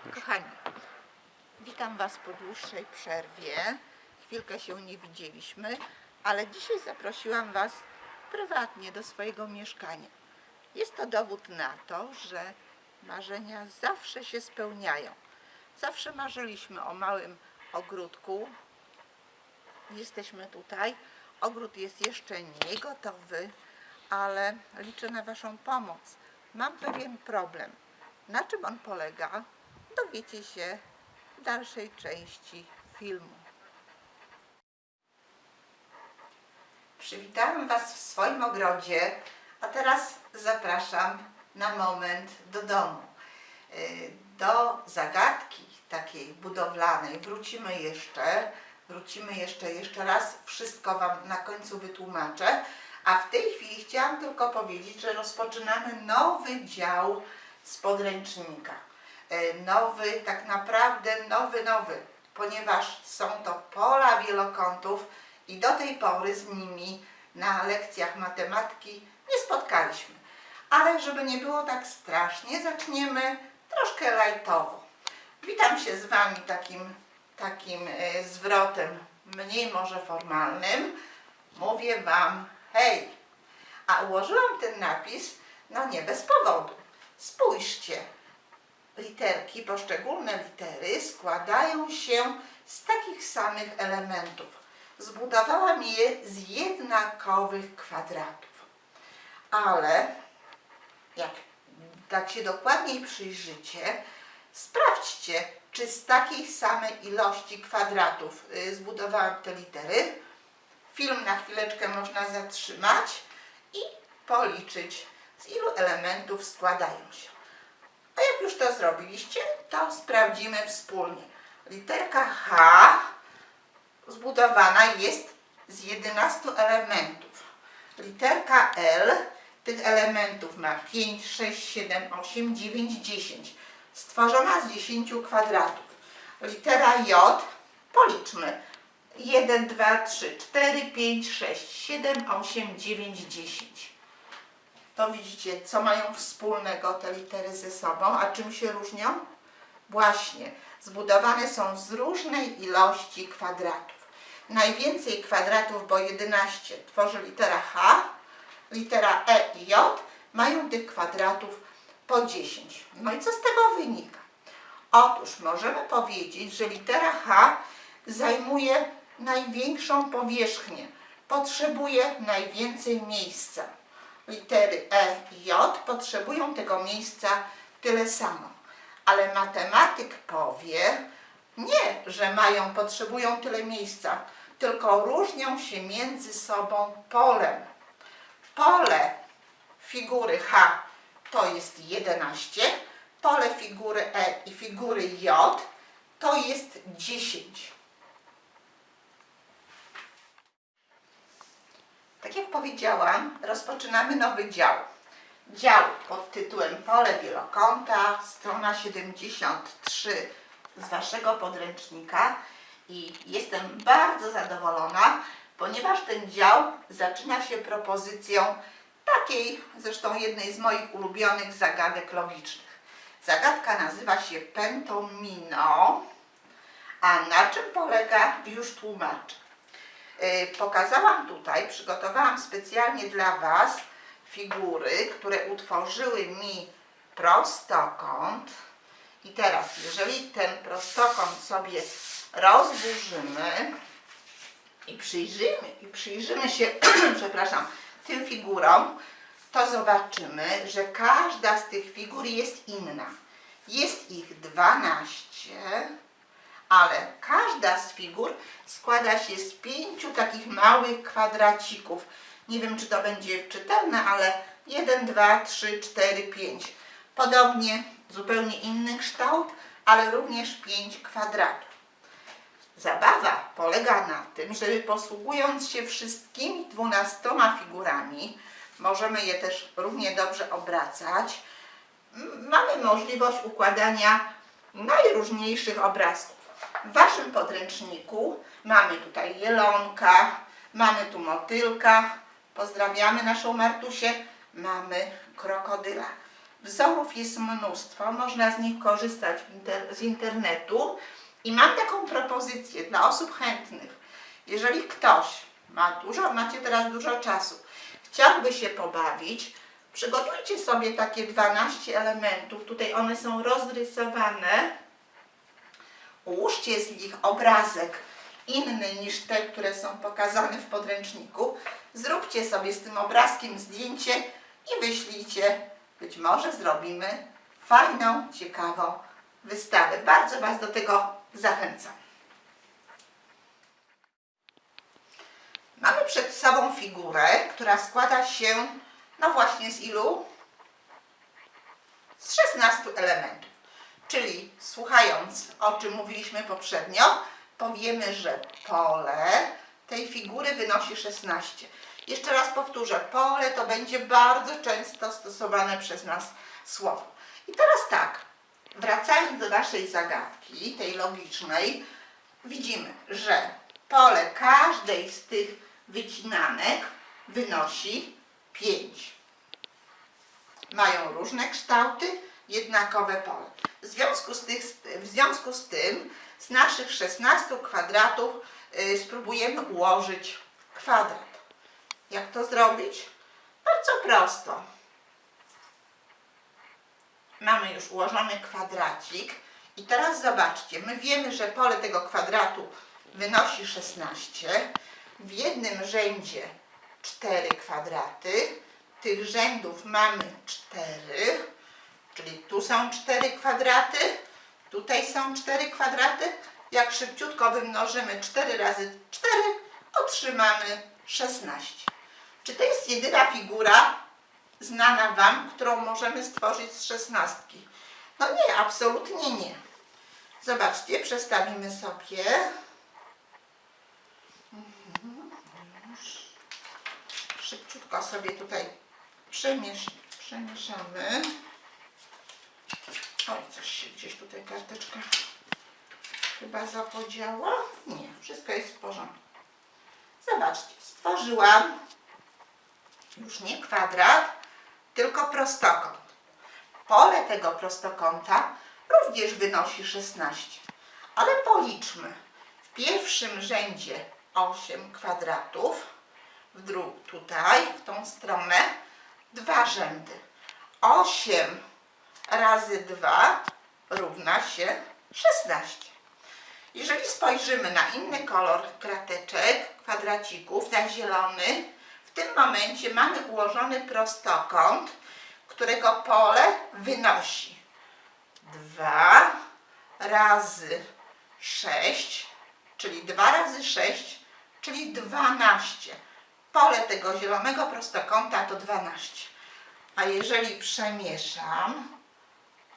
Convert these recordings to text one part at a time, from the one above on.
Kochani, witam Was po dłuższej przerwie. Chwilkę się nie widzieliśmy, ale dzisiaj zaprosiłam Was prywatnie do swojego mieszkania. Jest to dowód na to, że marzenia zawsze się spełniają. Zawsze marzyliśmy o małym ogródku. Jesteśmy tutaj. Ogród jest jeszcze nie gotowy, ale liczę na Waszą pomoc. Mam pewien problem. Na czym on polega? Dowiecie się w dalszej części filmu. Przywitałam Was w swoim ogrodzie, a teraz zapraszam na moment do domu. Yy, Do zagadki takiej budowlanej wrócimy jeszcze, wrócimy jeszcze, jeszcze raz, wszystko Wam na końcu wytłumaczę, a w tej chwili chciałam tylko powiedzieć, że rozpoczynamy nowy dział z podręcznika. E, Nowy, tak naprawdę nowy, nowy, ponieważ są to pola wielokątów i do tej pory z nimi na lekcjach matematyki nie spotkaliśmy. Ale żeby nie było tak strasznie, zaczniemy troszkę lajtowo. Witam się z Wami takim, takim e, zwrotem mniej może formalnym. Mówię Wam hej. A ułożyłam ten napis, no nie bez powodu. Spójrzcie, literki, poszczególne litery składają się z takich samych elementów. Zbudowałam je z jednakowych kwadratów. Ale jak tak się dokładniej przyjrzycie, sprawdźcie, czy z takiej samej ilości kwadratów y, zbudowałam te litery. Film na chwileczkę można zatrzymać i policzyć, z ilu elementów składają się. A jak już to zrobiliście, to sprawdzimy wspólnie. Literka H zbudowana jest z 11 elementów. Literka L tych elementów ma 5, 6, 7, 8, 9, 10. Stworzona z 10 kwadratów. Litera J policzmy. 1, 2, 3, 4, 5, 6, 7, 8, 9, 10 to widzicie, co mają wspólnego te litery ze sobą, a czym się różnią? Właśnie, zbudowane są z różnej ilości kwadratów. Najwięcej kwadratów, bo 11 tworzy litera H, litera E i J mają tych kwadratów po 10. No i co z tego wynika? Otóż możemy powiedzieć, że litera H zajmuje największą powierzchnię, potrzebuje najwięcej miejsca litery E i J potrzebują tego miejsca tyle samo. Ale matematyk powie nie, że mają, potrzebują tyle miejsca, tylko różnią się między sobą polem. Pole figury H to jest 11, pole figury E i figury J to jest 10. Tak jak powiedziałam, rozpoczynamy nowy dział. Dział pod tytułem Pole wielokąta, strona 73 z Waszego podręcznika i jestem bardzo zadowolona, ponieważ ten dział zaczyna się propozycją takiej, zresztą jednej z moich ulubionych zagadek logicznych. Zagadka nazywa się Pentomino, a na czym polega już tłumaczę. Y, pokazałam tutaj, przygotowałam specjalnie dla Was figury, które utworzyły mi prostokąt. I teraz, jeżeli ten prostokąt sobie rozburzymy i przyjrzymy, i przyjrzymy się, przepraszam, tym figurom, to zobaczymy, że każda z tych figur jest inna. Jest ich 12 ale każda z figur składa się z pięciu takich małych kwadracików. Nie wiem, czy to będzie czytelne, ale 1, 2, 3, 4, 5. Podobnie, zupełnie inny kształt, ale również 5 kwadratów. Zabawa polega na tym, żeby posługując się wszystkimi dwunastoma figurami, możemy je też równie dobrze obracać, mamy możliwość układania najróżniejszych obrazków. W Waszym podręczniku mamy tutaj jelonka, mamy tu motylka, pozdrawiamy naszą Martusię, mamy krokodyla. Wzorów jest mnóstwo, można z nich korzystać inter- z internetu. I mam taką propozycję dla osób chętnych. Jeżeli ktoś ma dużo, macie teraz dużo czasu, chciałby się pobawić, przygotujcie sobie takie 12 elementów. Tutaj one są rozrysowane. Ułóżcie z nich obrazek inny niż te, które są pokazane w podręczniku. Zróbcie sobie z tym obrazkiem zdjęcie i wyślijcie. Być może zrobimy fajną, ciekawą wystawę. Bardzo Was do tego zachęcam. Mamy przed sobą figurę, która składa się, no właśnie z ilu? Z 16 elementów. Czyli słuchając, o czym mówiliśmy poprzednio, powiemy, że pole tej figury wynosi 16. Jeszcze raz powtórzę, pole to będzie bardzo często stosowane przez nas słowo. I teraz tak, wracając do naszej zagadki, tej logicznej, widzimy, że pole każdej z tych wycinanek wynosi 5 mają różne kształty, jednakowe pole. W związku z, tych, w związku z tym z naszych 16 kwadratów y, spróbujemy ułożyć kwadrat. Jak to zrobić? Bardzo prosto. Mamy już ułożony kwadracik i teraz zobaczcie, my wiemy, że pole tego kwadratu wynosi 16. W jednym rzędzie 4 kwadraty. Tych rzędów mamy 4, czyli tu są 4 kwadraty, tutaj są 4 kwadraty. Jak szybciutko wymnożymy 4 razy 4, otrzymamy 16. Czy to jest jedyna figura znana Wam, którą możemy stworzyć z szesnastki? No nie, absolutnie nie. Zobaczcie, przestawimy sobie. Mhm. Szybciutko sobie tutaj przemiesz, przemieszamy. Oj, coś się gdzieś tutaj karteczka chyba zapodziała. Nie, wszystko jest w porządku. Zobaczcie, stworzyłam już nie kwadrat, tylko prostokąt. Pole tego prostokąta również wynosi 16. Ale policzmy. W pierwszym rzędzie 8 kwadratów, w drugim tutaj, w tą stronę, dwa rzędy. 8 razy 2 równa się 16. Jeżeli spojrzymy na inny kolor krateczek, kwadracików, na zielony, w tym momencie mamy ułożony prostokąt, którego pole wynosi 2 razy 6, czyli 2 razy 6, czyli 12. Pole tego zielonego prostokąta to 12. A jeżeli przemieszam,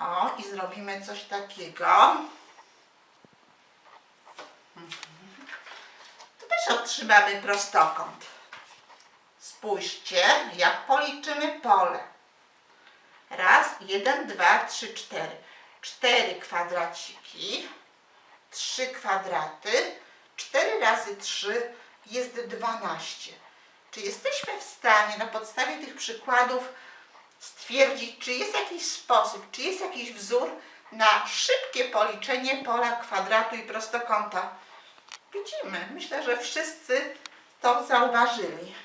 o i zrobimy coś takiego, to też otrzymamy prostokąt. Spójrzcie, jak policzymy pole. Raz, jeden, dwa, trzy, cztery. Cztery kwadraciki, trzy kwadraty, cztery razy trzy jest dwanaście. Czy jesteśmy w stanie na podstawie tych przykładów stwierdzić, czy jest jakiś sposób, czy jest jakiś wzór na szybkie policzenie pola kwadratu i prostokąta? Widzimy, myślę, że wszyscy to zauważyli.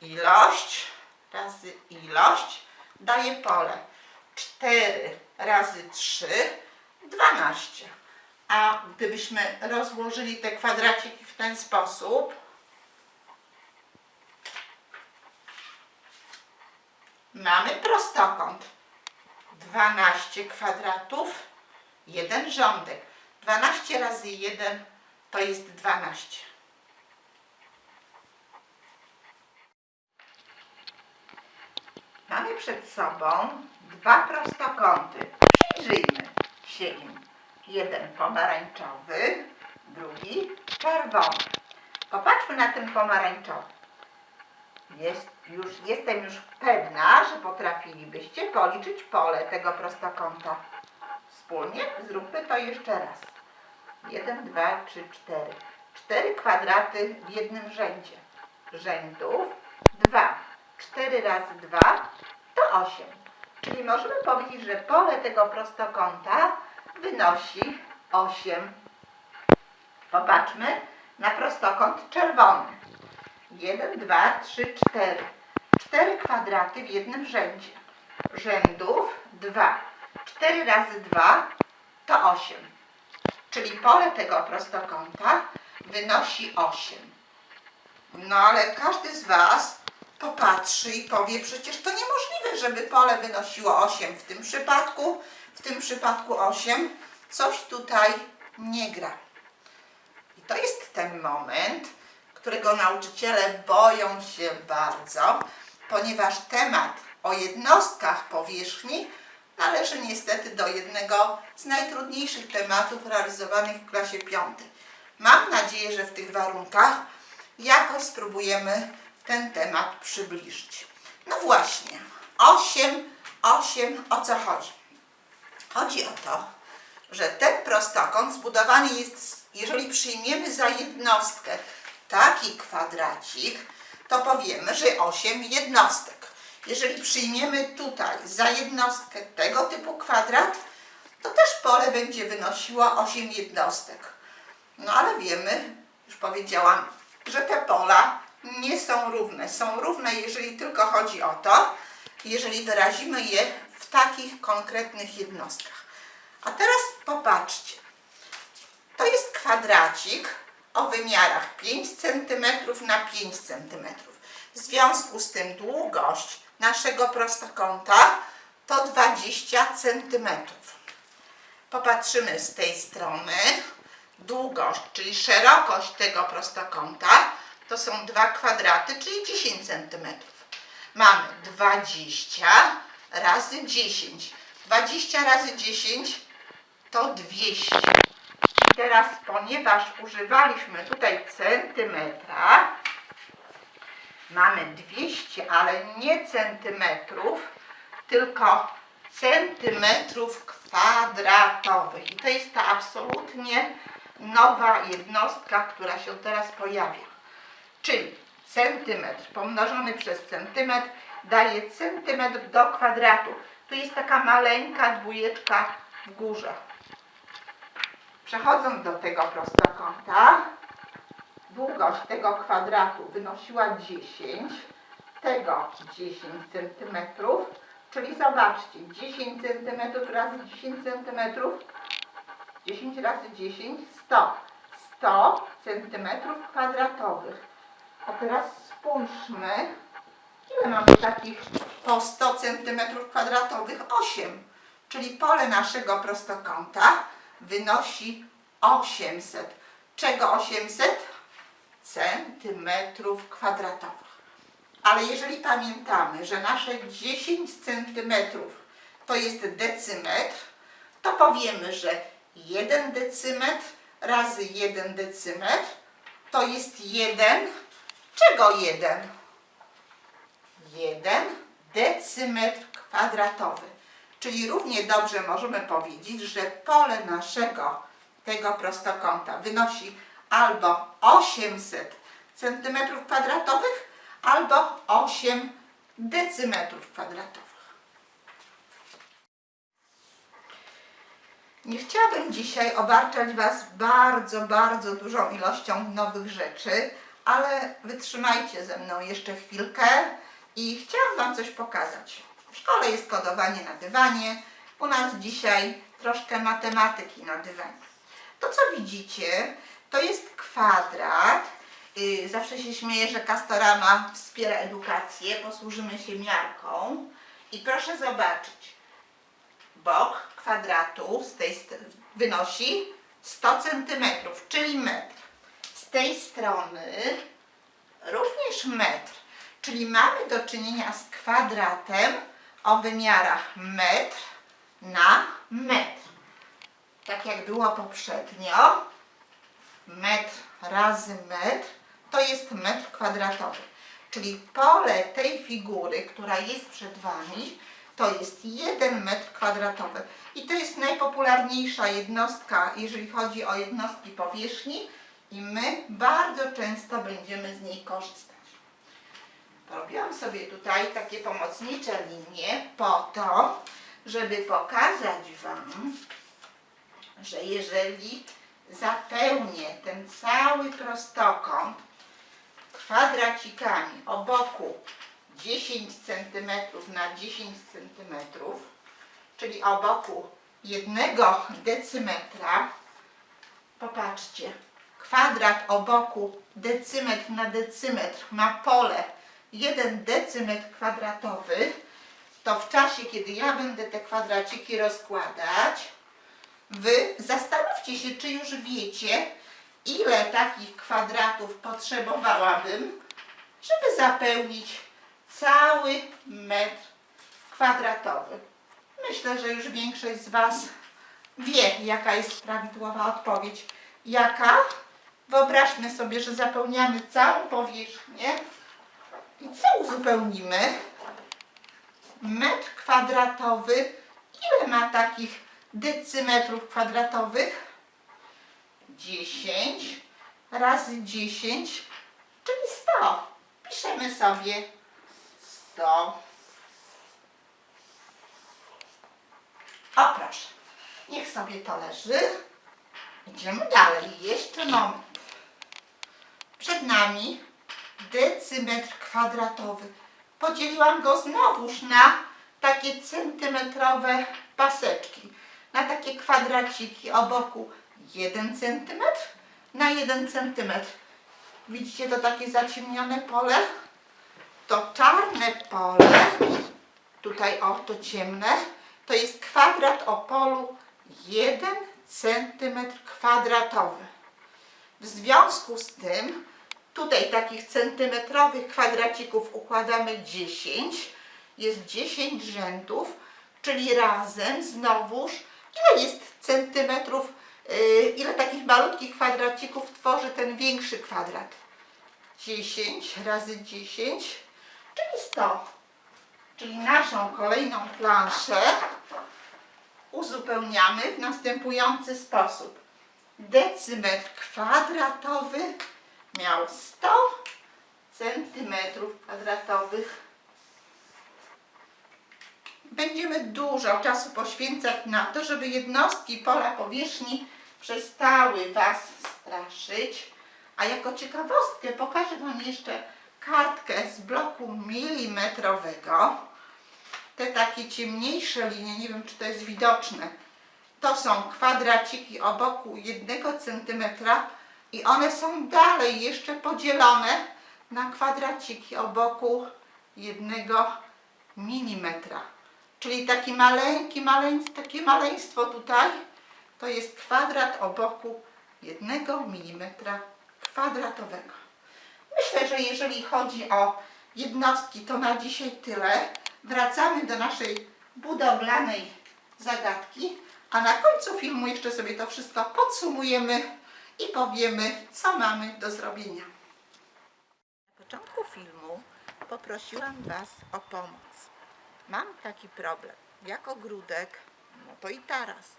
Ilość razy ilość daje pole. 4 razy 3, 12. A gdybyśmy rozłożyli te kwadraciki w ten sposób, mamy prostokąt. 12 kwadratów, jeden rządek. 12 razy 1 to jest 12. Mamy przed sobą dwa prostokąty. Przyjrzyjmy się im. Jeden pomarańczowy, drugi czerwony. Popatrzmy na ten pomarańczowy. Jest, już, jestem już pewna, że potrafilibyście policzyć pole tego prostokąta. Wspólnie zróbmy to jeszcze raz. 1, 2, 3, 4. 4 kwadraty w jednym rzędzie. Rzędów 2. 4 razy 2 to 8. Czyli możemy powiedzieć, że pole tego prostokąta wynosi 8. Popatrzmy na prostokąt czerwony. 1, 2, 3, 4. 4 kwadraty w jednym rzędzie. Rzędów 2. 4 razy 2 to 8. Czyli pole tego prostokąta wynosi 8. No ale każdy z Was popatrzy i powie, przecież to niemożliwe, żeby pole wynosiło 8 w tym przypadku, w tym przypadku 8. Coś tutaj nie gra. I to jest ten moment, którego nauczyciele boją się bardzo, ponieważ temat o jednostkach powierzchni należy niestety do jednego z najtrudniejszych tematów realizowanych w klasie piątej. Mam nadzieję, że w tych warunkach jakoś spróbujemy ten temat przybliżyć. No właśnie, 8, 8, o co chodzi? Chodzi o to, że ten prostokąt zbudowany jest, jeżeli przyjmiemy za jednostkę taki kwadracik, to powiemy, że 8 jednostek. Jeżeli przyjmiemy tutaj za jednostkę tego typu kwadrat, to też pole będzie wynosiło 8 jednostek. No ale wiemy, już powiedziałam, że te pola nie są równe. Są równe, jeżeli tylko chodzi o to, jeżeli wyrazimy je w takich konkretnych jednostkach. A teraz popatrzcie. To jest kwadracik o wymiarach 5 cm na 5 cm. W związku z tym długość naszego prostokąta to 20 cm. Popatrzymy z tej strony. Długość, czyli szerokość tego prostokąta to są dwa kwadraty, czyli 10 cm. Mamy 20 razy 10. 20 razy 10 to 200. Teraz, ponieważ używaliśmy tutaj centymetra, mamy 200, ale nie centymetrów, tylko centymetrów kwadratowych. I to jest ta absolutnie nowa jednostka, która się teraz pojawia. Czyli centymetr pomnożony przez centymetr daje centymetr do kwadratu. Tu jest taka maleńka dwójeczka w górze. Przechodząc do tego prostokąta, długość tego kwadratu wynosiła 10, tego 10 cm, czyli zobaczcie, 10 cm razy 10 cm, 10 razy 10, 100. 100 cm kwadratowych. A teraz spójrzmy, ile mamy takich po 100 cm kwadratowych? 8. Czyli pole naszego prostokąta wynosi 800. Czego 800? Centymetrów kwadratowych. Ale jeżeli pamiętamy, że nasze 10 centymetrów to jest decymetr, to powiemy, że 1 decymetr razy 1 decymetr to jest 1. Czego 1? 1 decymetr kwadratowy. Czyli równie dobrze możemy powiedzieć, że pole naszego tego prostokąta wynosi albo 800 cm kwadratowych, albo 8 decymetrów kwadratowych. Nie chciałabym dzisiaj obarczać Was bardzo, bardzo dużą ilością nowych rzeczy, ale wytrzymajcie ze mną jeszcze chwilkę i chciałam Wam coś pokazać. W szkole jest kodowanie na dywanie, u nas dzisiaj troszkę matematyki na dywanie. To, co widzicie, to jest kwadrat. Yy, Zawsze się śmieję, że Castorama wspiera edukację, posłużymy się miarką. I proszę zobaczyć, bok kwadratu z tej wynosi 100 cm, czyli metr. Z tej strony również metr, czyli mamy do czynienia z kwadratem o wymiarach metr na metr. Tak jak było poprzednio, metr razy metr to jest metr kwadratowy. Czyli pole tej figury, która jest przed Wami, to jest 1 metr kwadratowy. I to jest najpopularniejsza jednostka, jeżeli chodzi o jednostki powierzchni i my bardzo często będziemy z niej korzystać. Robiłam sobie tutaj takie pomocnicze linie po to, żeby pokazać Wam, że jeżeli zapełnię ten cały prostokąt kwadracikami o boku 10 cm na 10 cm, czyli o boku jednego decymetra, popatrzcie, kwadrat o boku decymetr na decymetr ma pole 1 decymetr kwadratowy, to w czasie, kiedy ja będę te kwadraciki rozkładać, Wy zastanówcie się, czy już wiecie, ile takich kwadratów potrzebowałabym, żeby zapełnić cały metr kwadratowy. Myślę, że już większość z Was wie, jaka jest prawidłowa odpowiedź. Jaka? Wyobraźmy sobie, że zapełniamy całą powierzchnię. I co uzupełnimy? Metr kwadratowy. Ile ma takich decymetrów kwadratowych? 10 razy 10, czyli 100. Piszemy sobie 100. O proszę, niech sobie to leży. Idziemy dalej, jeszcze moment. Przed nami decymetr kwadratowy. Podzieliłam go znowuż na takie centymetrowe paseczki, na takie kwadraciki o boku 1 cm na 1 cm. Widzicie to takie zaciemnione pole? To czarne pole, tutaj o to ciemne, to jest kwadrat o polu 1 cm kwadratowy. W związku z tym tutaj takich centymetrowych kwadracików układamy 10. Jest 10 rzędów, czyli razem znowuż ile jest centymetrów, yy, ile takich malutkich kwadracików tworzy ten większy kwadrat? 10 razy 10, czyli 100. Czyli naszą kolejną planszę uzupełniamy w następujący sposób. Decymetr kwadratowy miał 100 centymetrów kwadratowych. Będziemy dużo czasu poświęcać na to, żeby jednostki pola powierzchni przestały Was straszyć. A jako ciekawostkę pokażę Wam jeszcze kartkę z bloku milimetrowego. Te takie ciemniejsze linie, nie wiem czy to jest widoczne, to są kwadraciki o boku 1 cm i one są dalej jeszcze podzielone na kwadraciki o boku 1 mm. Czyli taki maleńki, maleńki, takie maleństwo tutaj to jest kwadrat o boku 1 mm kwadratowego. Myślę, że jeżeli chodzi o jednostki, to na dzisiaj tyle. Wracamy do naszej budowlanej zagadki, a na końcu filmu jeszcze sobie to wszystko podsumujemy i powiemy, co mamy do zrobienia. Na początku filmu poprosiłam Was o pomoc. Mam taki problem. Jak ogródek, no to i taras,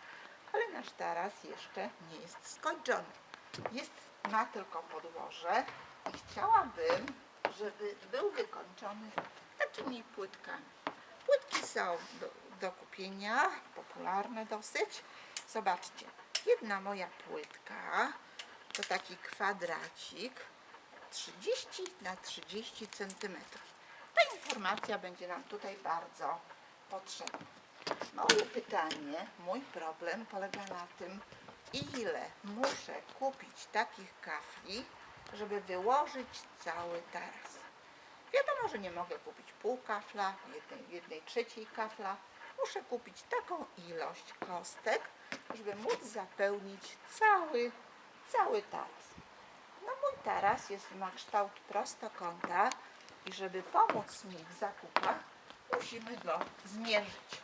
ale nasz taras jeszcze nie jest skończony. Jest, ma tylko podłoże i chciałabym, żeby był wykończony takimi płytkami. Płytki są do, do kupienia, popularne dosyć. Zobaczcie, jedna moja płytka to taki kwadracik 30 na 30 cm. Ta informacja będzie nam tutaj bardzo potrzebna. Moje pytanie, mój problem polega na tym, ile muszę kupić takich kafli, żeby wyłożyć cały taras. Wiadomo, że nie mogę kupić pół kafla, jednej, jednej trzeciej kafla. Muszę kupić taką ilość kostek, żeby móc zapełnić cały, cały taras. No mój taras jest, ma kształt prostokąta i żeby pomóc mi w zakupach, musimy go zmierzyć.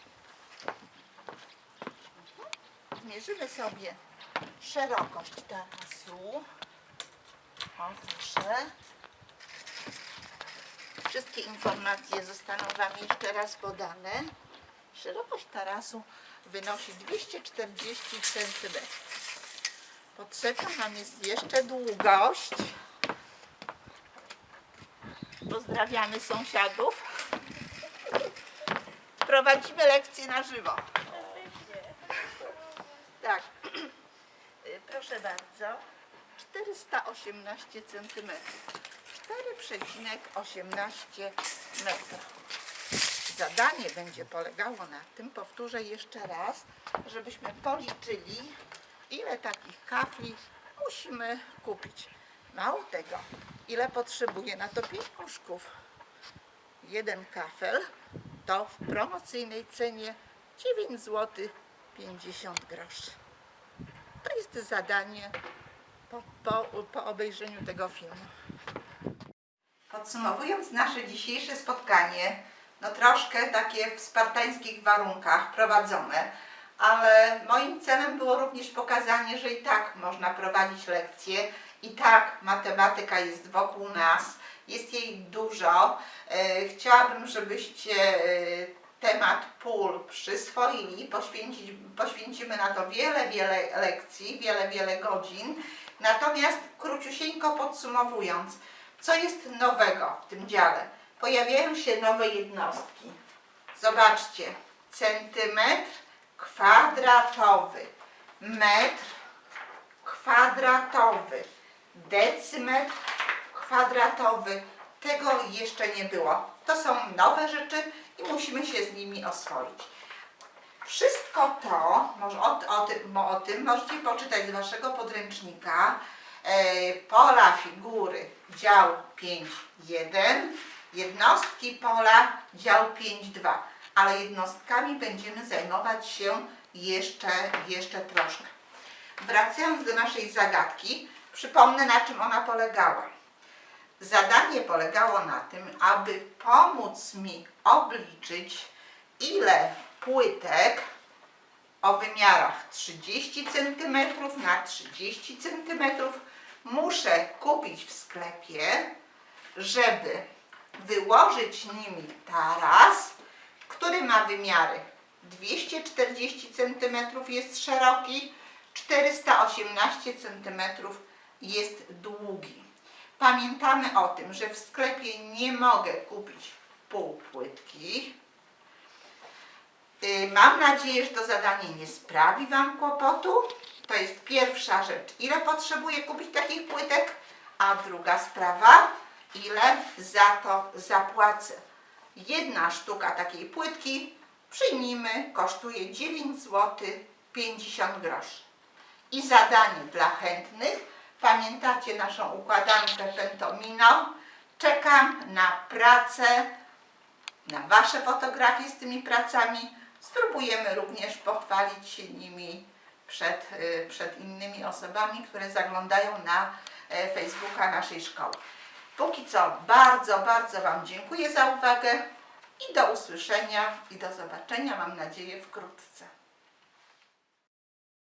Zmierzymy sobie szerokość tarasu. O, proszę. Wszystkie informacje zostaną Wam jeszcze raz podane. Szerokość tarasu wynosi 240 cm. Potrzebna nam jest jeszcze długość Pozdrawiamy sąsiadów. Prowadzimy lekcje na żywo. Tak. Proszę bardzo. 418 cm. 4,18 metra. Zadanie będzie polegało na tym, powtórzę jeszcze raz, żebyśmy policzyli, ile takich kafli musimy kupić. Mało tego, ile potrzebuje na to pieniążków. Jeden kafel to w promocyjnej cenie 9 zł 50 groszy. To jest zadanie po, po, po obejrzeniu tego filmu. Podsumowując nasze dzisiejsze spotkanie, no troszkę takie w spartańskich warunkach prowadzone, ale moim celem było również pokazanie, że i tak można prowadzić lekcje, i tak matematyka jest wokół nas, jest jej dużo. E, Chciałabym, żebyście e, temat pól przyswoili, poświęcić, poświęcimy na to wiele, wiele lekcji, wiele, wiele godzin. Natomiast króciusieńko podsumowując, co jest nowego w tym dziale? Pojawiają się nowe jednostki. Zobaczcie, centymetr kwadratowy, metr kwadratowy, decymetr kwadratowy. Tego jeszcze nie było. To są nowe rzeczy i musimy się z nimi oswoić. Wszystko to, może o, o, tym, o tym możecie poczytać z Waszego podręcznika. E, pola figury, dział 5.1, jednostki pola, dział 5.2. Ale jednostkami będziemy zajmować się jeszcze, jeszcze troszkę. Wracając do naszej zagadki, przypomnę na czym ona polegała. Zadanie polegało na tym, aby pomóc mi obliczyć, ile płytek o wymiarach 30 cm na 30 cm muszę kupić w sklepie, żeby wyłożyć nimi taras, który ma wymiary 240 cm jest szeroki, 418 cm jest długi. Pamiętamy o tym, że w sklepie nie mogę kupić półpłytki. Y, Mam nadzieję, że to zadanie nie sprawi Wam kłopotu. To jest pierwsza rzecz. Ile potrzebuję kupić takich płytek? A druga sprawa, ile za to zapłacę? Jedna sztuka takiej płytki, przyjmijmy, kosztuje 9 zł 50 groszy. I zadanie dla chętnych. Pamiętacie naszą układankę Pentomino? Czekam na pracę, na Wasze fotografie z tymi pracami. Spróbujemy również pochwalić się nimi przed, y, przed innymi osobami, które zaglądają na e, Facebooka naszej szkoły. Póki co bardzo, bardzo Wam dziękuję za uwagę i do usłyszenia i do zobaczenia, mam nadzieję, wkrótce.